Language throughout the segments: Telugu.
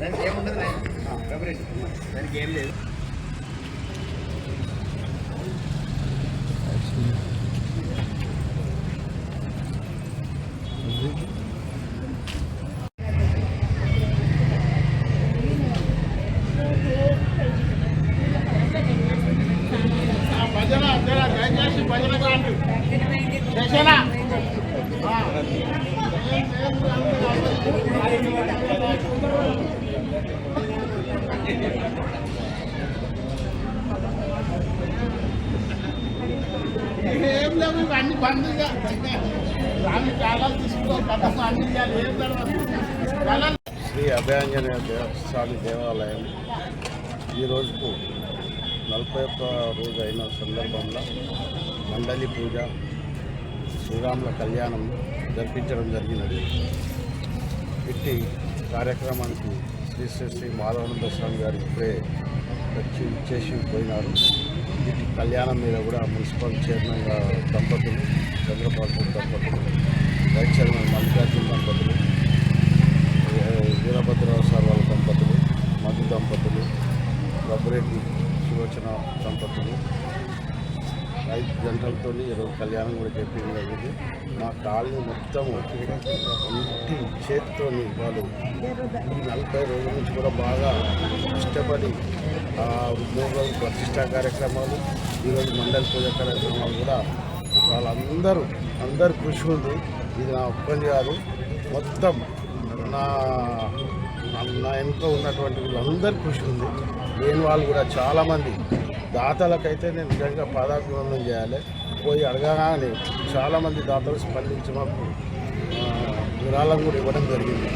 దానికి ఏముండదు రబరెడ్ దానికి ఏం లేదు భజన జర దయచేసి భజన కాండి ఏం లేవు అన్ని బందీగా రాని కాలాలు తీసుకో అన్ని ఏం శ్రీ అభయాంజనేయ దేవస్వామి దేవాలయం ఈ రోజుకు నలభై ఒక్క రోజు అయిన సందర్భంలో మండలి పూజ శ్రీరాముల కళ్యాణం జరిపించడం జరిగినది. ఇట్టి కార్యక్రమానికి శ్రీ శ్రీ శ్రీ మాధవానంద స్వామి గారు ఇప్పుడే వచ్చి చేసి పోయినారు. కళ్యాణం మీద కూడా మున్సిపల్ చైర్మన్ దంపతులు చంద్రబాబు దంపతులు వైస్ చైర్మన్ మల్లికార్జున దంపతులు వీరభద్రరావు సార్ వాళ్ళ దంపతులు మధు దంపతులు రబ్బరెడ్డి సులోచన దంపతులు ఐదు గంటలతో ఈరోజు కళ్యాణం కూడా చెప్పింది జరిగింది. మా కాలనీ మొత్తం ఇంటి చేతితో వాళ్ళు ఈ నలభై రోజుల నుంచి కూడా బాగా ఇష్టపడి ఆ మూడు ప్రతిష్టా కార్యక్రమాలు ఈరోజు మండలి పూజ కార్యక్రమాలు కూడా వాళ్ళందరూ అందరు కృషి ఉంది ఇది నా ఒక్కని కాదు మొత్తం నా నా వెనుక ఉన్నటువంటి వీళ్ళందరూ కృషి ఉంది. లేని వాళ్ళు కూడా చాలామంది దాతలకైతే నేను నిజంగా పాదాభివందనం చేయాలి. పోయి అడగగానే చాలామంది దాతలు స్పందించి మాకు విరాళం కూడా ఇవ్వడం జరిగింది.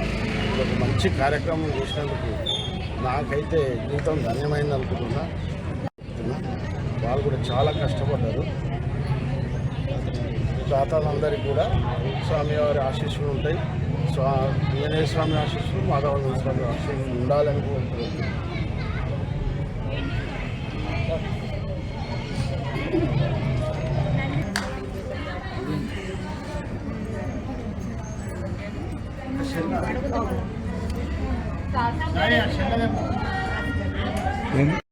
ఒక మంచి కార్యక్రమం చేసినందుకు నాకైతే జీవితం ధన్యమైంది అనుకుంటున్నా. వాళ్ళు కూడా చాలా కష్టపడ్డారు. దాతలందరికీ కూడా స్వామివారి ఆశీస్సులు ఉంటాయి. స్వా ఆంజనేయ స్వామి ఆశీస్సులు మాధవ స్వామి ఆశీస్సులు ఉండాలని కోరుకుంటున్నాను. शेंगा शेंगा